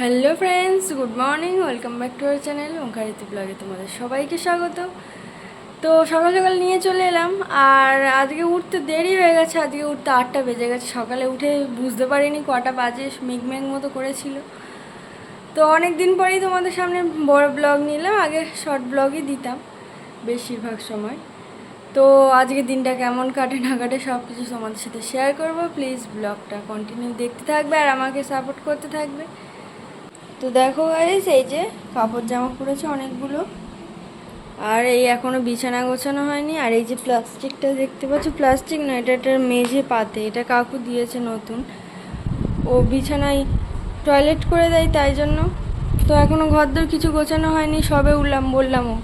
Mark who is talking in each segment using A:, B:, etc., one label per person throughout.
A: Hello friends, good morning, welcome back to our channel, ওঙ্কারিতে ব্লগে তোমাদের সবাইকে স্বাগত। তো সকাল সকাল নিয়ে চলে এলাম, আর আজকে উঠতে দেরি হয়ে গেছে, আজকে উঠতে আটটা বেজে গেছে, সকালে উঠে বুঝতে পারিনি কটা বাজে মেঘ মেঘ মতো করেছিল। তো অনেক দিন পরেই তোমাদের সামনে বড় ব্লগ নিলাম, আগে শর্ট ব্লগই দিতাম বেশিরভাগ সময়। তো আজকে দিনটা কেমন কাটে না কাটে সব কিছু তোমাদের সাথে শেয়ার করব প্লিজ ব্লগটা কন্টিনিউ দেখতে থাকবে আর আমাকে সাপোর্ট করতে থাকবে। তো দেখো গাইস এই যে কাপড় জামা পরেছে অনেকগুলো। আর এই এখনও বিছানা গোছানো হয়নি। আর এই যে প্লাস্টিকটা দেখতে পাচ্ছ, প্লাস্টিক না, এটা একটা মেঝে পাতে। এটা কাকু দিয়েছে নতুন। ও বিছানায় টয়লেট করে দেয় তাই জন্য। তো এখনও ঘরদোর কিছু গোছানো হয়নি, সবে উঠলাম বললামও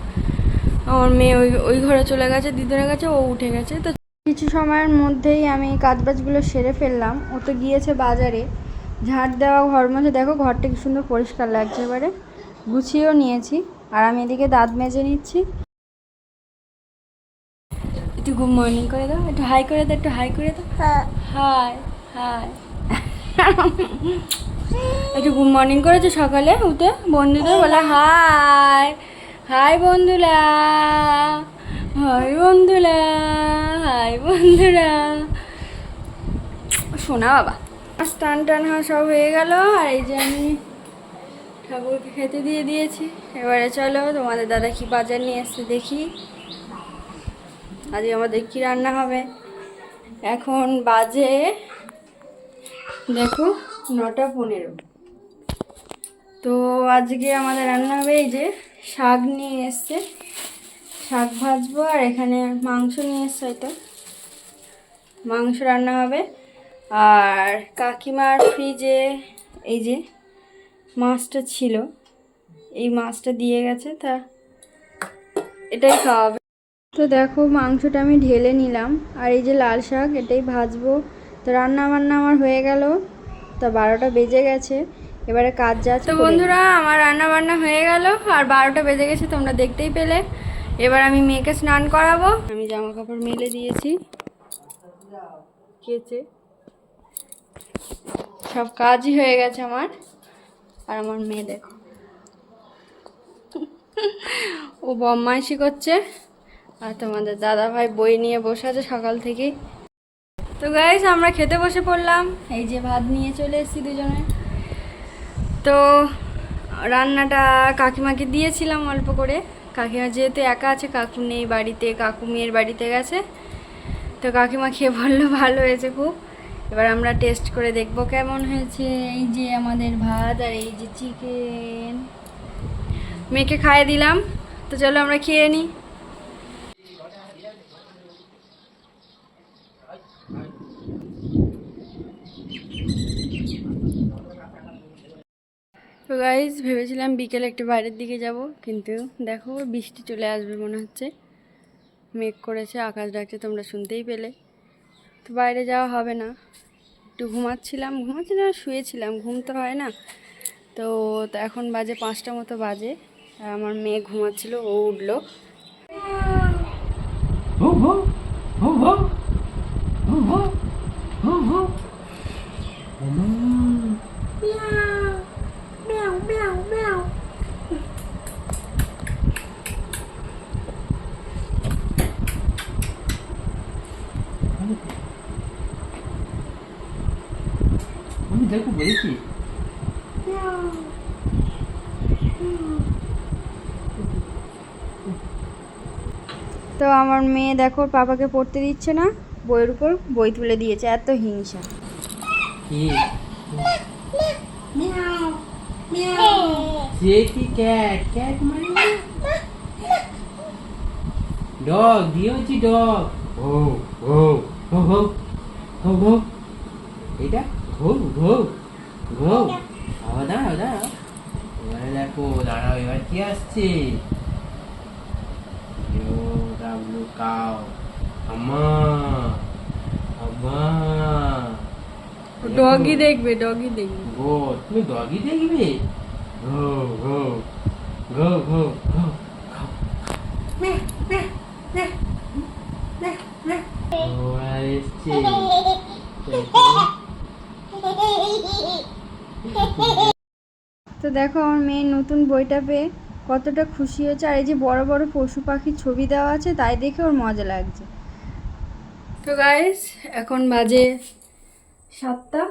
A: আমার মেয়ে ওই ওই ঘরে চলে গেছে, দিদুনের কাছে, ও উঠে গেছে। তো কিছু সময়ের মধ্যেই আমি কাজবাজগুলো সেরে ফেললাম। ও তো গিয়েছে বাজারে। ঝাড় দেওয়া ঘর মধ্যে দেখো ঘরটা কি সুন্দর পরিষ্কার লাগছে এবারে। গুছিয়েও নিয়েছি। আর আমি এদিকে দাঁত মেজে নিচ্ছি। একটু গুড মর্নিং করে দাও। একটু হাই করে দাও একটু হাই করে দাও। Hi hi. একটু গুড মর্নিং করেছ সকালে? উঠে বন্ধুদের বলে হাই। হাই বন্ধুরা। হাই বন্ধুরা। হাই বন্ধুরা। শোনা বাবা। স্টান টান সব হয়ে গেল, আর এই যে আমি ঠাকুরকে খেতে দিয়ে দিয়েছি। এবারে চলো, তোমাদের দাদা কি বাজার নিয়ে এসছে দেখি। আজকে আমাদের কি রান্না হবে? এখন বাজে, দেখো, নটা পনেরো। তো আজকে আমাদের রান্না হবে এই যে শাক নিয়ে এসছে। শাক ভাজবো, আর এখানে মাংস নিয়ে এসছে হয়তো মাংস রান্না হবে। আর কাকিমার ফ্রিজে এই যে মাছটা ছিল এই মাছটা দিয়ে গেছে তা এটাই খাওয়াবে। তো দেখো মাংসটা আমি ঢেলে নিলাম আর এই যে লাল শাক এটাই ভাজবো। তো রান্না বান্না আমার হয়ে গেল তা বারোটা বেজে গেছে এবারে কাজ যাচ্ছে তো বন্ধুরা আমার রান্না বান্না হয়ে গেল আর বারোটা বেজে গেছে তোমরা দেখতেই পেলে। এবার আমি মেয়েকে স্নান করাবো। আমি জামা কাপড় মেলে দিয়েছি কেচে। সব কাজই হয়ে গেছে আমার। আর আমার মেয়ে দেখো। ও বদমাইশি করছে। আর তোমাদের দাদা ভাই বই নিয়ে বসে আছে সকাল থেকেই। তো গাইস আমরা খেতে বসে পড়লাম। এই যে ভাত নিয়ে চলে এসেছি দুজনে। তো রান্নাটা কাকিমাকে দিয়েছিলাম অল্প করে। কাকিমা যেহেতু একা আছে, কাকু নেই বাড়িতে, কাকু মেয়ের বাড়িতে গেছে। তো কাকিমা খেয়ে বলল, ভালো হয়েছে খুব। এবার আমরা টেস্ট করে দেখব কেমন হয়েছে। এই যে আমাদের ভাত আর এই যে চিকেন মেয়েকে খাইয়ে দিলাম। তো চলো আমরা খেয়ে নিই গাইজ ভেবেছিলাম বিকেলে একটু বাইরের দিকে যাব, কিন্তু দেখো বৃষ্টি চলে আসবে মনে হচ্ছে। মেঘ করেছে, আকাশ ডাকছে, তোমরা শুনতেই পেলে। তো বাইরে যাওয়া হবে না। একটু ঘুমাচ্ছিলাম ঘুমাচ্ছিলাম, শুয়েছিলাম, ঘুম তো হয় না। তো এখন বাজে পাঁচটা মতো বাজে। আমার মেয়ে ঘুমাচ্ছিল, ও উঠল।
B: আমি দেখো বলেছি
A: তো আমার মেয়ে দেখো পাপাকে পড়তে দিচ্ছে না বইয়ের উপর বই তুলে দিয়েছে এত হিংসা।
B: মানে? ডগ দিয়েছি ডগ ও ও ও ও ও ও। এটা? ঘো ঘো ঘো আবার দাঁড়াও দাঁড়াও। এবারে দেখো দাঁড়াও এবার কি আসছে? ইউ ডাব্লিউ কাউ আমা আমা
A: ডগই দেখবে ডগই দেখবে।
B: গো তুমি ডগি দেখবে? গো গো গো গো গো ওরা এসছে।
A: তো দেখো, আমার মেয়ের নতুন বইটা পেয়ে কতটা খুশি হয়েছে। আর এই যে বড় বড় পশু পাখির ছবি দেওয়া আছে, তাই দেখে ওর মজা লাগছে। তো গাইস এখন বাজে সাতটা।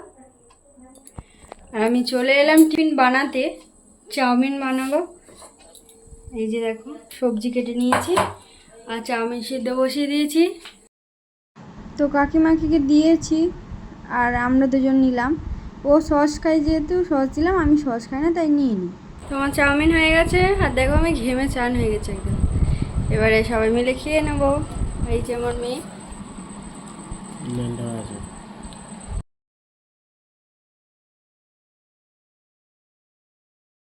A: আর আমি চলে এলাম টিফিন বানাতে। চাউমিন বানাবো। এই যে দেখো, সবজি কেটে নিয়েছি। আর চাউমিন সিদ্ধ বসিয়ে দিয়েছি। তো কাকিমাকে দিয়েছি, আর আমরা দুজন নিলাম। ও সস খাই যেহেতু সস দিলাম আমি সস খাই না তাই নিয়ে নিই তোমার চাউমিন হয়ে গেছে? আর দেখো আমি ঘেমে চান হয়ে গেছে একদম। এবারে সবাই মিলে খেয়ে নেব। এই যে আমার মেয়ে।
B: আছে।